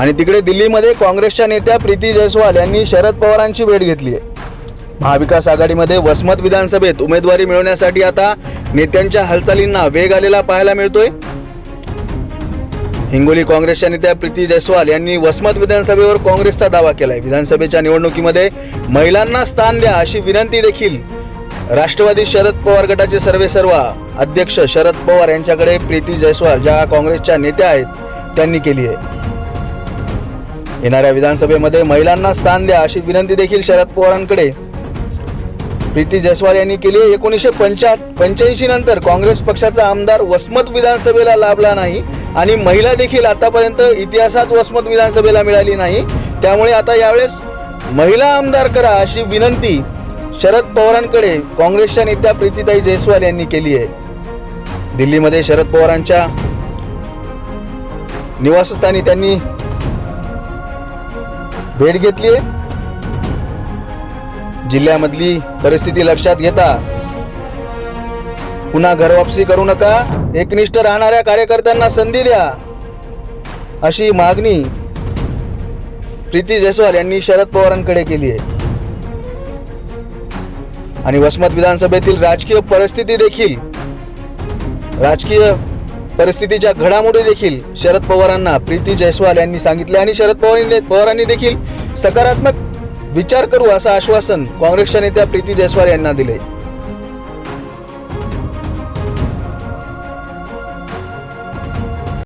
आणि तिकडे दिल्लीमध्ये काँग्रेसच्या नेत्या प्रीती जयस्वाल यांनी शरद पवारांची भेट घेतली आहे. महाविकास आघाडीमध्ये वसमत विधानसभेत उमेदवारी मिळवण्यासाठी आता नेत्यांच्या हालचालींना वेग आलेला पाहायला मिळतोय. हिंगोली काँग्रेसच्या नेत्या प्रीती जयस्वाल यांनी वसमत विधानसभेवर काँग्रेसचा दावा केलाय. विधानसभेच्या निवडणुकीमध्ये महिलांना स्थान द्या अशी विनंती देखील राष्ट्रवादी शरद पवार गटाचे सर्वेसर्वा अध्यक्ष शरद पवार यांच्याकडे प्रीती जयस्वाल ज्या काँग्रेसच्या नेत्या आहेत त्यांनी केली आहे. येणाऱ्या विधानसभेमध्ये महिलांना स्थान द्या अशी विनंती देखील शरद पवारांकडे. प्रीती जयस्वाल यांनी केली आहे. एकोणीसशे पंचा पंच्याऐंशी नंतर काँग्रेस पक्षाचा आमदार वसमत विधानसभेला लाभला नाही आणि महिला देखील आतापर्यंत इतिहासात वसमत विधानसभेला मिळाली नाही. त्यामुळे आता यावेळेस महिला आमदार करा अशी विनंती शरद पवारांकडे काँग्रेसच्या नेत्या प्रीतीताई जयस्वाल यांनी केली आहे. दिल्लीमध्ये शरद पवारांच्या निवासस्थानी त्यांनी भेट घेतली जिल्ह्यामधली परिस्थिती लक्षात घेता. पुन्हा घरवापसी करू नका. एकनिष्ठ राहणाऱ्या कार्यकर्त्यांना संधी द्या. अशी मागणी प्रीती जयस्वाल यांनी शरद पवारांकडे केली आहे. आणि वसमत विधानसभेतील राजकीय परिस्थिती देखील. राजकीय परिस्थितीच्या घडामोडी देखील शरद पवारांना प्रीती जयस्वाल यांनी सांगितले आणि शरद पवारांनी पवारांनी देखील सकारात्मक विचार करू असं आश्वासन काँग्रेसच्या नेत्या प्रीती जयस्वाल यांना दिले.